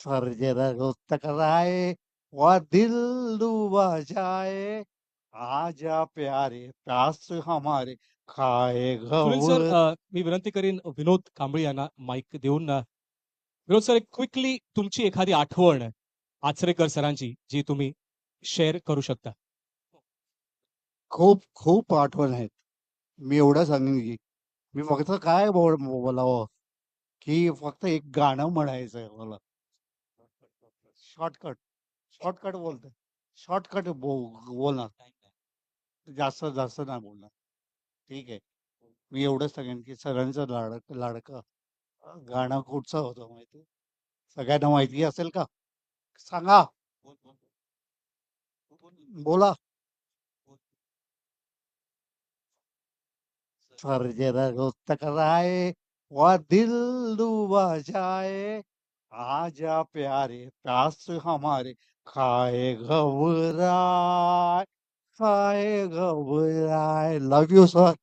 Sir जरा टकराए वह दिल डूबा जाए आजा प्यारे प्यास हमारे खाए सुनील सर अ, मी विनंती करीन विनोद कांबळे यांना माईक देऊन अ, विनोद सर क्विकली तुमची एखादी आठवण आचरेकर सरांची जी तुम्ही शेअर करू शकता. खूप खूप आठवण आहेत. मी एवढं सांगेन की मी फक्त काय बोल बोलावं की फक्त एक गाणं म्हणायचं आहे मला. शॉर्टकट शॉर्टकट बोलतोय शॉर्टकट बो बोलणार जास्त जास्त नाही बोलणार ठीक आहे मी एवढंच सांगेन की सरांचं लाडक, लाडकं गाणं कुठचं होतं माहिती? सगळ्यांना माहिती असेल का? सांगा. बोला. सर जरा टकराए वह दिल डूबा जाए आजा प्यारे प्यास हमारे खाए घबराए खाए घबराए। Love you sir